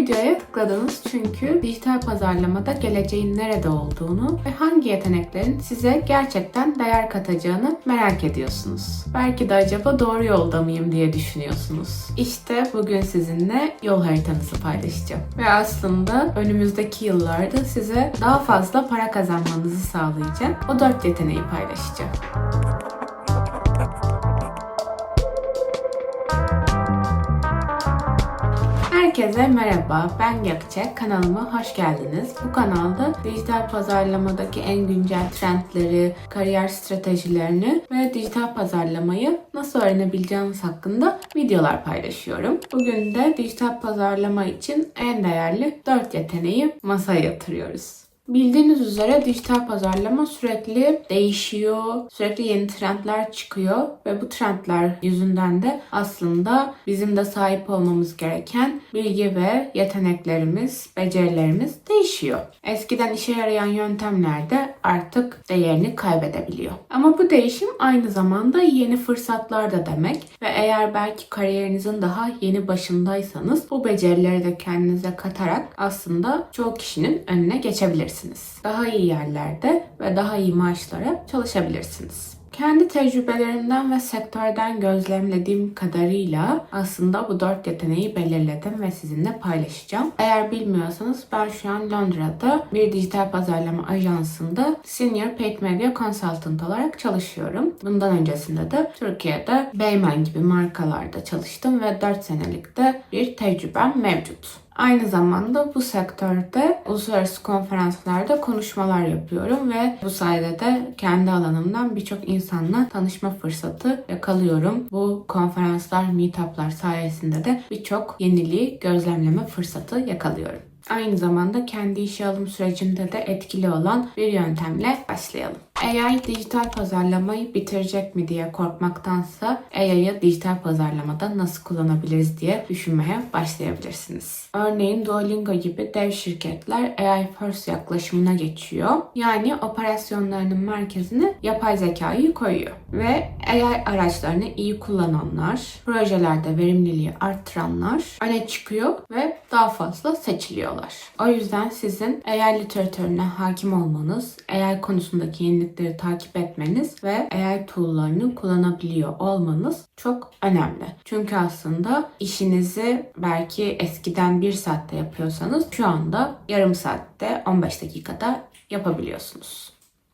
videoya tıkladınız çünkü dijital pazarlamada geleceğin nerede olduğunu ve hangi yeteneklerin size gerçekten değer katacağını merak ediyorsunuz. Belki de acaba doğru yolda mıyım diye düşünüyorsunuz. İşte bugün sizinle yol haritanızı paylaşacağım. Ve aslında önümüzdeki yıllarda size daha fazla para kazanmanızı sağlayacak o dört yeteneği paylaşacağım. Herkese merhaba, ben Gökçe. Kanalıma hoş geldiniz. Bu kanalda dijital pazarlamadaki en güncel trendleri, kariyer stratejilerini ve dijital pazarlamayı nasıl öğrenebileceğiniz hakkında videolar paylaşıyorum. Bugün de dijital pazarlama için en değerli 4 yeteneği masaya yatırıyoruz. Bildiğiniz üzere dijital pazarlama sürekli değişiyor, sürekli yeni trendler çıkıyor ve bu trendler yüzünden de aslında bizim de sahip olmamız gereken bilgi ve yeteneklerimiz, becerilerimiz değişiyor. Eskiden işe yarayan yöntemler de artık değerini kaybedebiliyor. Ama bu değişim aynı zamanda yeni fırsatlar da demek ve eğer belki kariyerinizin daha yeni başındaysanız bu becerileri de kendinize katarak aslında çoğu kişinin önüne geçebilirsiniz. Daha iyi yerlerde ve daha iyi maaşlara çalışabilirsiniz. Kendi tecrübelerimden ve sektörden gözlemlediğim kadarıyla aslında bu dört yeteneği belirledim ve sizinle paylaşacağım. Eğer bilmiyorsanız ben şu an Londra'da bir dijital pazarlama ajansında Senior Paid Media Consultant olarak çalışıyorum. Bundan öncesinde de Türkiye'de Beymen gibi markalarda çalıştım ve 4 senelik de bir tecrübem mevcut. Aynı zamanda bu sektörde uluslararası konferanslarda konuşmalar yapıyorum ve bu sayede de kendi alanımdan birçok insanla tanışma fırsatı yakalıyorum. Bu konferanslar, meetuplar sayesinde de birçok yeniliği gözlemleme fırsatı yakalıyorum. Aynı zamanda kendi işe alım sürecinde de etkili olan bir yöntemle başlayalım. AI dijital pazarlamayı bitirecek mi diye korkmaktansa AI'yı dijital pazarlamada nasıl kullanabiliriz diye düşünmeye başlayabilirsiniz. Örneğin Duolingo gibi dev şirketler AI first yaklaşımına geçiyor. Yani operasyonlarının merkezine yapay zekayı koyuyor. Ve AI araçlarını iyi kullananlar, projelerde verimliliği arttıranlar öne çıkıyor ve daha fazla seçiliyorlar. O yüzden sizin AI literatürüne hakim olmanız, AI konusundaki yenilikleri takip etmeniz ve AI tool'larını kullanabiliyor olmanız çok önemli. Çünkü aslında işinizi belki eskiden bir saatte yapıyorsanız şu anda yarım saatte 15 dakikada yapabiliyorsunuz.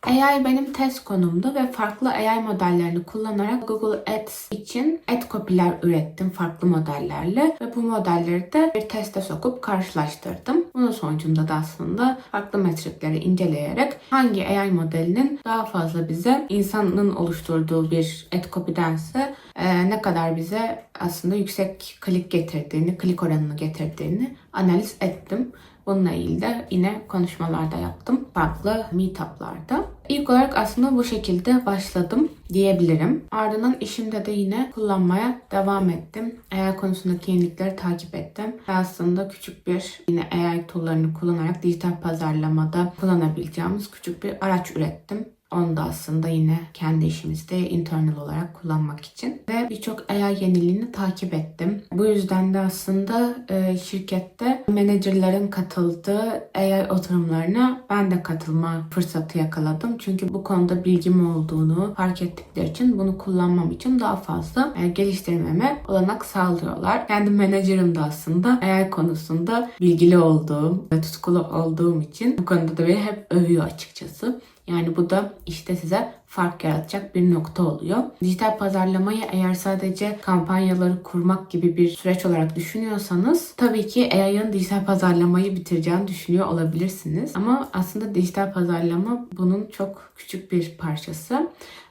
AI benim test konumdu ve farklı AI modellerini kullanarak Google Ads için ad copy'ler ürettim farklı modellerle ve bu modelleri de bir teste sokup karşılaştırdım. Bunun sonucunda da aslında farklı metrikleri inceleyerek hangi AI modelinin daha fazla bize insanın oluşturduğu bir ad copy'dense e, ne kadar bize aslında yüksek klik getirdiğini, klik oranını getirdiğini analiz ettim. Bununla ilgili de yine konuşmalarda yaptım. Farklı meetuplarda. İlk olarak aslında bu şekilde başladım diyebilirim. Ardından işimde de yine kullanmaya devam ettim. AI konusundaki yenilikleri takip ettim. Ve aslında küçük bir yine AI tool'larını kullanarak dijital pazarlamada kullanabileceğimiz küçük bir araç ürettim. Onu da aslında yine kendi işimizde internal olarak kullanmak için. Ve birçok AI yeniliğini takip ettim. Bu yüzden de aslında e, şirkette menajerlerin katıldığı AI oturumlarına ben de katılma fırsatı yakaladım. Çünkü bu konuda bilgim olduğunu fark ettikleri için bunu kullanmam için daha fazla e, geliştirmeme olanak sağlıyorlar. Kendi menajerim de aslında AI konusunda bilgili olduğum ve tutkulu olduğum için bu konuda da beni hep övüyor açıkçası. Yani bu da işte size fark yaratacak bir nokta oluyor. Dijital pazarlamayı eğer sadece kampanyaları kurmak gibi bir süreç olarak düşünüyorsanız tabii ki AI'ın dijital pazarlamayı bitireceğini düşünüyor olabilirsiniz. Ama aslında dijital pazarlama bunun çok küçük bir parçası.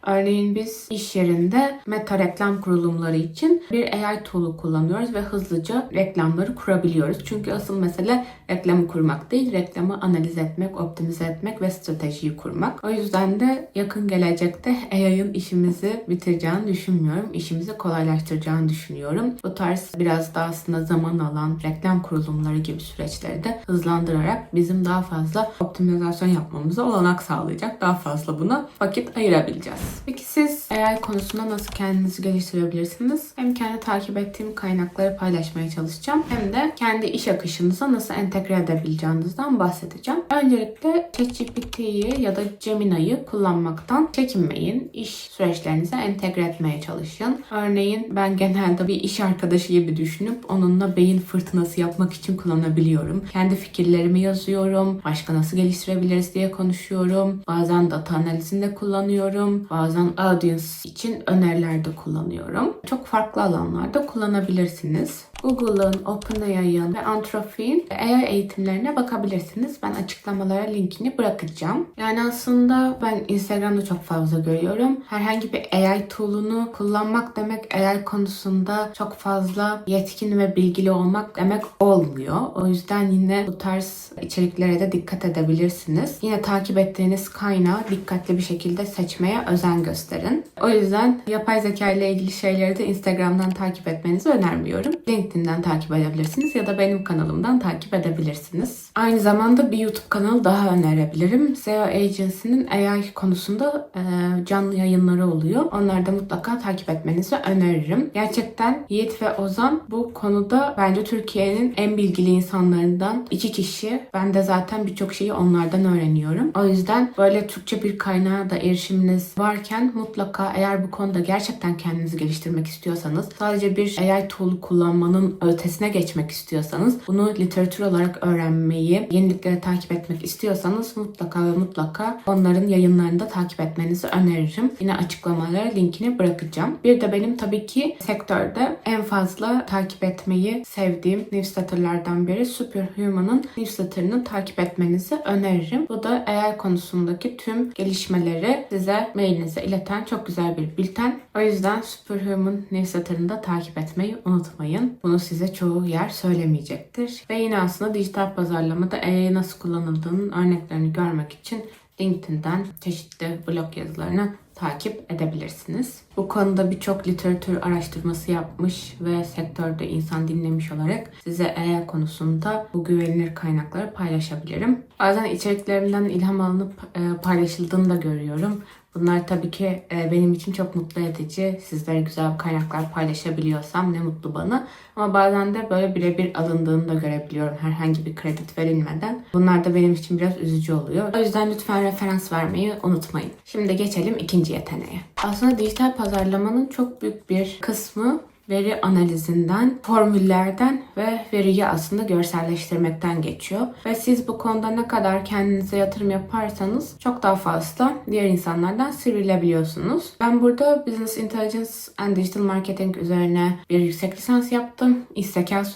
Örneğin biz iş yerinde meta reklam kurulumları için bir AI tool'u kullanıyoruz ve hızlıca reklamları kurabiliyoruz. Çünkü asıl mesele reklamı kurmak değil, reklamı analiz etmek, optimize etmek ve stratejiyi kurmak. O yüzden de yakın gelecekte gelecekte AI'ın işimizi bitireceğini düşünmüyorum. İşimizi kolaylaştıracağını düşünüyorum. Bu tarz biraz daha aslında zaman alan reklam kurulumları gibi süreçleri de hızlandırarak bizim daha fazla optimizasyon yapmamıza olanak sağlayacak. Daha fazla buna vakit ayırabileceğiz. Peki siz AI konusunda nasıl kendinizi geliştirebilirsiniz? Hem kendi takip ettiğim kaynakları paylaşmaya çalışacağım hem de kendi iş akışınıza nasıl entegre edebileceğinizden bahsedeceğim. Öncelikle ChatGPT'yi ya da Gemini'yi kullanmaktan çekinmeyin. İş süreçlerinize entegre etmeye çalışın. Örneğin ben genelde bir iş arkadaşı gibi düşünüp onunla beyin fırtınası yapmak için kullanabiliyorum. Kendi fikirlerimi yazıyorum. Başka nasıl geliştirebiliriz diye konuşuyorum. Bazen data analizinde kullanıyorum. Bazen audience için önerilerde kullanıyorum. Çok farklı alanlarda kullanabilirsiniz. Google'ın, OpenAI'ın ve Anthropic'in AI eğitimlerine bakabilirsiniz. Ben açıklamalara linkini bırakacağım. Yani aslında ben Instagram'da çok fazla görüyorum. Herhangi bir AI tool'unu kullanmak demek AI konusunda çok fazla yetkin ve bilgili olmak demek olmuyor. O yüzden yine bu tarz içeriklere de dikkat edebilirsiniz. Yine takip ettiğiniz kaynağı dikkatli bir şekilde seçmeye özen gösterin. O yüzden yapay zeka ile ilgili şeyleri de Instagram'dan takip etmenizi önermiyorum. LinkedIn'den takip edebilirsiniz ya da benim kanalımdan takip edebilirsiniz. Aynı zamanda bir YouTube kanalı daha önerebilirim. SEO Agency'nin AI konusunda e, canlı yayınları oluyor. Onları da mutlaka takip etmenizi öneririm. Gerçekten Yiğit ve Ozan bu konuda bence Türkiye'nin en bilgili insanlarından iki kişi. Ben de zaten birçok şeyi onlardan öğreniyorum. O yüzden böyle Türkçe bir kaynağa da erişiminiz varken mutlaka eğer bu konuda gerçekten kendinizi geliştirmek istiyorsanız sadece bir AI tool'u kullanmanın ötesine geçmek istiyorsanız bunu literatür olarak öğrenmeyi, yenilikleri takip etmek istiyorsanız mutlaka ve mutlaka onların yayınlarını da takip etmenizi öneririm. Yine açıklamalara linkini bırakacağım. Bir de benim tabii ki sektörde en fazla takip etmeyi sevdiğim newsletterlardan biri Superhuman'ın newsletterını takip etmenizi öneririm. Bu da AI konusundaki tüm gelişmeleri size mailinize ileten çok güzel bir bülten. O yüzden Superhuman newsletterını da takip etmeyi unutmayın. Bunu size çoğu yer söylemeyecektir. Ve yine aslında dijital pazarlamada AI nasıl kullanıldığının örneklerini görmek için LinkedIn'den çeşitli blog yazılarını takip edebilirsiniz. Bu konuda birçok literatür araştırması yapmış ve sektörde insan dinlemiş olarak size AI konusunda bu güvenilir kaynakları paylaşabilirim. Bazen içeriklerimden ilham alınıp e, paylaşıldığını da görüyorum. Bunlar tabii ki e, benim için çok mutlu edici. Sizlere güzel kaynaklar paylaşabiliyorsam ne mutlu bana. Ama bazen de böyle birebir alındığını da görebiliyorum herhangi bir kredi verilmeden. Bunlar da benim için biraz üzücü oluyor. O yüzden lütfen referans vermeyi unutmayın. Şimdi geçelim ikinci yeteneğe. Aslında dijital pazarlamanın çok büyük bir kısmı veri analizinden, formüllerden ve veriyi aslında görselleştirmekten geçiyor. Ve siz bu konuda ne kadar kendinize yatırım yaparsanız çok daha fazla diğer insanlardan sivrilebiliyorsunuz. Ben burada Business Intelligence and Digital Marketing üzerine bir yüksek lisans yaptım. İş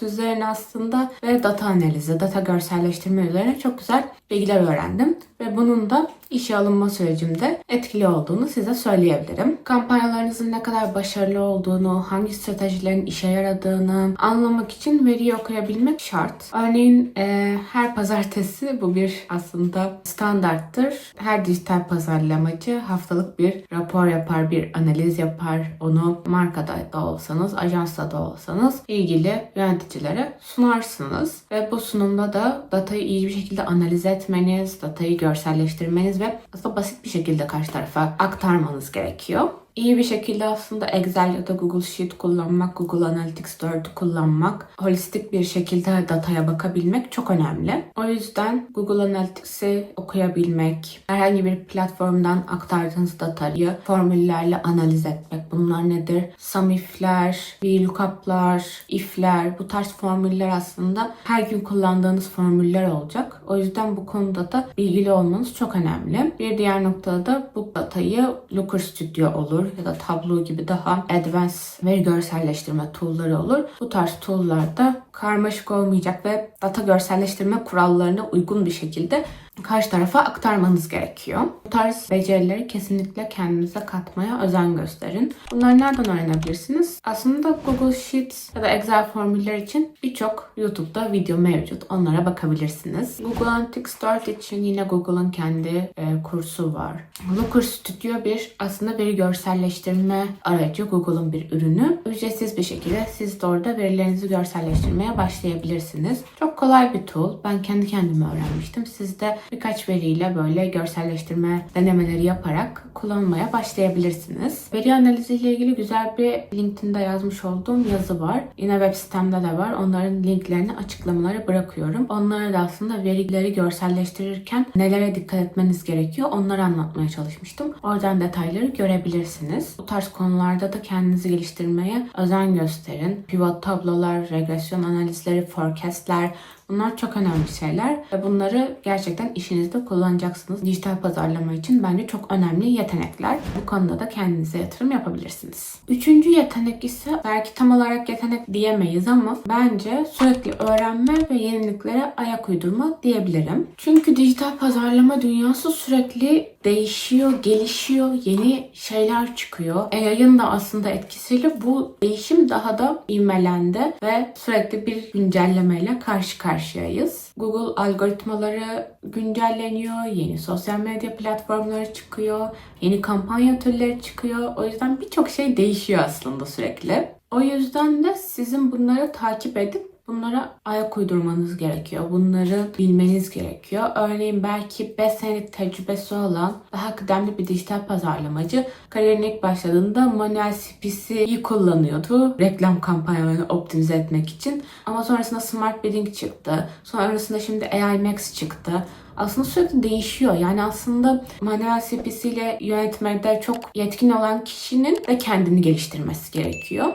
üzerine aslında ve data analizi, data görselleştirme üzerine çok güzel bilgiler öğrendim. Ve bunun da işe alınma sürecimde etkili olduğunu size söyleyebilirim. Kampanyalarınızın ne kadar başarılı olduğunu, hangi stratejilerin işe yaradığını anlamak için veriyi okuyabilmek şart. Örneğin e, her pazartesi bu bir aslında standarttır. Her dijital pazarlamacı haftalık bir rapor yapar, bir analiz yapar. Onu markada da olsanız, ajansta da olsanız ilgili yöneticilere sunarsınız. Ve bu sunumda da datayı iyi bir şekilde analiz etmeniz, datayı görselleştirmeniz ve aslında basit bir şekilde karşı tarafa aktarmanız gerekiyor. İyi bir şekilde aslında Excel ya da Google Sheet kullanmak, Google Analytics 4'ü kullanmak, holistik bir şekilde dataya bakabilmek çok önemli. O yüzden Google Analytics'i okuyabilmek, herhangi bir platformdan aktardığınız datayı formüllerle analiz etmek. Bunlar nedir? Sum if'ler, VLOOKUP'lar, if'ler, bu tarz formüller aslında her gün kullandığınız formüller olacak. O yüzden bu konuda da bilgili olmanız çok önemli. Bir diğer noktada da bu datayı Looker Studio olur ya da Tableau gibi daha advanced veri görselleştirme tool'ları olur. Bu tarz tool'larda karmaşık olmayacak ve data görselleştirme kurallarına uygun bir şekilde karşı tarafa aktarmanız gerekiyor. Bu tarz becerileri kesinlikle kendinize katmaya özen gösterin. Bunları nereden öğrenebilirsiniz? Aslında Google Sheets ya da Excel formüller için birçok YouTube'da video mevcut. Onlara bakabilirsiniz. Google Analytics 4 için yine Google'ın kendi e, kursu var. Looker Studio bir aslında bir görselleştirme aracı. Google'ın bir ürünü. Ücretsiz bir şekilde siz de orada verilerinizi görselleştirmeye başlayabilirsiniz. Çok kolay bir tool. Ben kendi kendime öğrenmiştim. Siz de birkaç veriyle böyle görselleştirme denemeleri yaparak kullanmaya başlayabilirsiniz. Veri analizi ile ilgili güzel bir LinkedIn'de yazmış olduğum yazı var. Yine web sitemde de var. Onların linklerini açıklamalara bırakıyorum. Onlara da aslında verileri görselleştirirken nelere dikkat etmeniz gerekiyor onları anlatmaya çalışmıştım. Oradan detayları görebilirsiniz. Bu tarz konularda da kendinizi geliştirmeye özen gösterin. Pivot tablolar, regresyon analizleri, forecastler Bunlar çok önemli şeyler ve bunları gerçekten işinizde kullanacaksınız. Dijital pazarlama için bence çok önemli yetenekler. Bu konuda da kendinize yatırım yapabilirsiniz. Üçüncü yetenek ise belki tam olarak yetenek diyemeyiz ama bence sürekli öğrenme ve yeniliklere ayak uydurma diyebilirim. Çünkü dijital pazarlama dünyası sürekli değişiyor, gelişiyor, yeni şeyler çıkıyor. AI'ın da aslında etkisiyle bu değişim daha da ivmelendi ve sürekli bir güncellemeyle karşı karşıyayız. Google algoritmaları güncelleniyor, yeni sosyal medya platformları çıkıyor, yeni kampanya türleri çıkıyor. O yüzden birçok şey değişiyor aslında sürekli. O yüzden de sizin bunları takip edip Bunlara ayak uydurmanız gerekiyor. Bunları bilmeniz gerekiyor. Örneğin belki 5 senelik tecrübesi olan daha kıdemli bir dijital pazarlamacı kariyerine ilk başladığında manuel CPC'yi kullanıyordu. Reklam kampanyalarını optimize etmek için. Ama sonrasında Smart Bidding çıktı. Sonrasında şimdi AI Max çıktı aslında sürekli değişiyor. Yani aslında manuel CPC ile yönetmede çok yetkin olan kişinin de kendini geliştirmesi gerekiyor.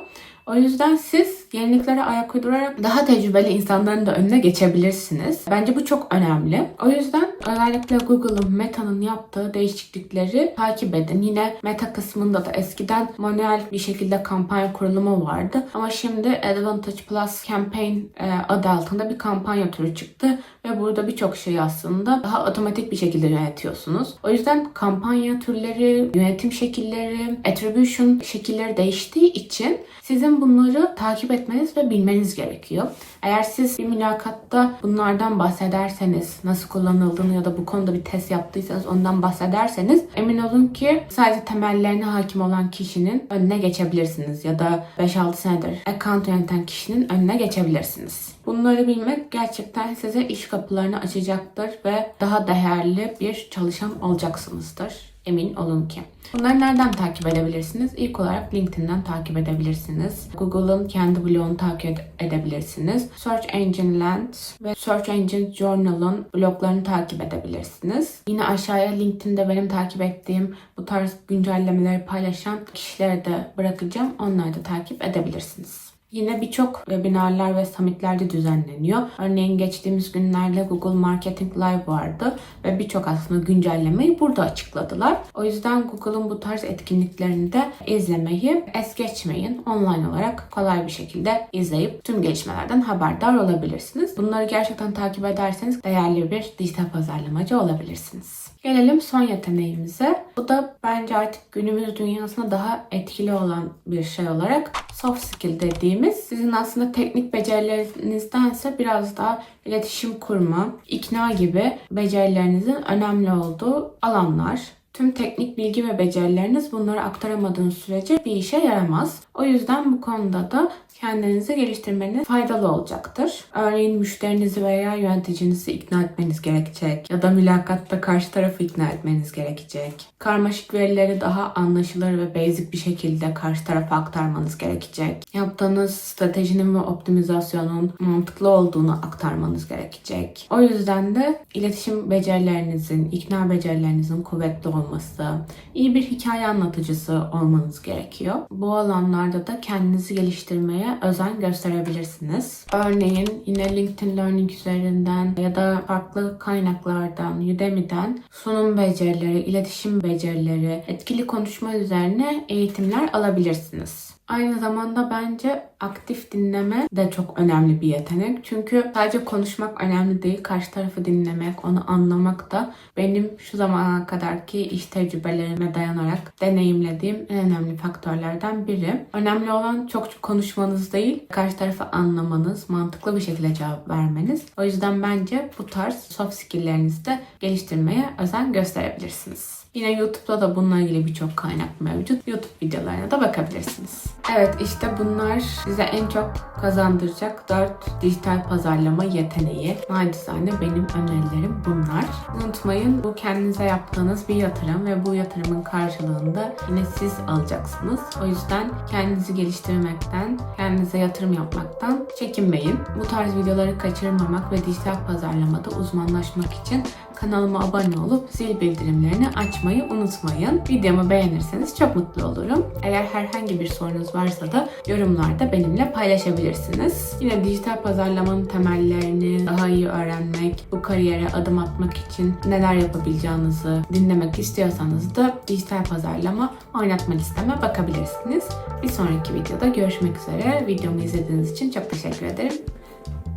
O yüzden siz yeniliklere ayak uydurarak daha tecrübeli insanların da önüne geçebilirsiniz. Bence bu çok önemli. O yüzden özellikle Google'ın Meta'nın yaptığı değişiklikleri takip edin. Yine Meta kısmında da eskiden manuel bir şekilde kampanya kurulumu vardı. Ama şimdi Advantage Plus Campaign e, adı altında bir kampanya türü çıktı. Ve burada birçok şeyi aslında daha otomatik bir şekilde yönetiyorsunuz. O yüzden kampanya türleri, yönetim şekilleri, attribution şekilleri değiştiği için sizin bunları takip etmeniz ve bilmeniz gerekiyor. Eğer siz bir mülakatta bunlardan bahsederseniz, nasıl kullanıldığını ya da bu konuda bir test yaptıysanız ondan bahsederseniz emin olun ki sadece temellerine hakim olan kişinin önüne geçebilirsiniz ya da 5-6 senedir account yöneten kişinin önüne geçebilirsiniz. Bunları bilmek gerçekten size iş kapılarını açacaktır ve daha değerli bir çalışan olacaksınızdır emin olun ki. Bunları nereden takip edebilirsiniz? İlk olarak LinkedIn'den takip edebilirsiniz. Google'ın kendi blogunu takip edebilirsiniz. Search Engine Land ve Search Engine Journal'ın bloglarını takip edebilirsiniz. Yine aşağıya LinkedIn'de benim takip ettiğim bu tarz güncellemeleri paylaşan kişileri de bırakacağım. Onları da takip edebilirsiniz. Yine birçok webinarlar ve summitlerde düzenleniyor. Örneğin geçtiğimiz günlerde Google Marketing Live vardı ve birçok aslında güncellemeyi burada açıkladılar. O yüzden Google'ın bu tarz etkinliklerini de izlemeyi es geçmeyin. Online olarak kolay bir şekilde izleyip tüm gelişmelerden haberdar olabilirsiniz. Bunları gerçekten takip ederseniz değerli bir dijital pazarlamacı olabilirsiniz. Gelelim son yeteneğimize. Bu da bence artık günümüz dünyasında daha etkili olan bir şey olarak soft skill dediğimiz sizin aslında teknik becerilerinizdense biraz daha iletişim kurma, ikna gibi becerilerinizin önemli olduğu alanlar. Tüm teknik bilgi ve becerileriniz bunları aktaramadığınız sürece bir işe yaramaz. O yüzden bu konuda da kendinizi geliştirmeniz faydalı olacaktır. Örneğin müşterinizi veya yöneticinizi ikna etmeniz gerekecek ya da mülakatta karşı tarafı ikna etmeniz gerekecek. Karmaşık verileri daha anlaşılır ve basic bir şekilde karşı tarafa aktarmanız gerekecek. Yaptığınız stratejinin ve optimizasyonun mantıklı olduğunu aktarmanız gerekecek. O yüzden de iletişim becerilerinizin, ikna becerilerinizin kuvvetli olması, iyi bir hikaye anlatıcısı olmanız gerekiyor. Bu alanlarda da kendinizi geliştirmeye özen gösterebilirsiniz. Örneğin yine LinkedIn Learning üzerinden ya da farklı kaynaklardan, Udemy'den sunum becerileri, iletişim becerileri, etkili konuşma üzerine eğitimler alabilirsiniz. Aynı zamanda bence aktif dinleme de çok önemli bir yetenek. Çünkü sadece konuşmak önemli değil. Karşı tarafı dinlemek, onu anlamak da benim şu zamana kadarki iş tecrübelerime dayanarak deneyimlediğim en önemli faktörlerden biri. Önemli olan çok konuşmanız değil, karşı tarafı anlamanız, mantıklı bir şekilde cevap vermeniz. O yüzden bence bu tarz soft skill'lerinizi de geliştirmeye özen gösterebilirsiniz. Yine YouTube'da da bununla ilgili birçok kaynak mevcut. YouTube videolarına da bakabilirsiniz. Evet işte bunlar size en çok kazandıracak 4 dijital pazarlama yeteneği. Nacizane benim önerilerim bunlar. Unutmayın bu kendinize yaptığınız bir yatırım ve bu yatırımın karşılığında yine siz alacaksınız. O yüzden kendinizi geliştirmekten, kendinize yatırım yapmaktan çekinmeyin. Bu tarz videoları kaçırmamak ve dijital pazarlamada uzmanlaşmak için kanalıma abone olup zil bildirimlerini açmayı unutmayın. Videomu beğenirseniz çok mutlu olurum. Eğer herhangi bir sorunuz varsa da yorumlarda benimle paylaşabilirsiniz. Yine dijital pazarlamanın temellerini daha iyi öğrenmek, bu kariyere adım atmak için neler yapabileceğinizi dinlemek istiyorsanız da dijital pazarlama oynatma listeme bakabilirsiniz. Bir sonraki videoda görüşmek üzere. Videomu izlediğiniz için çok teşekkür ederim.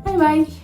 Bay bay.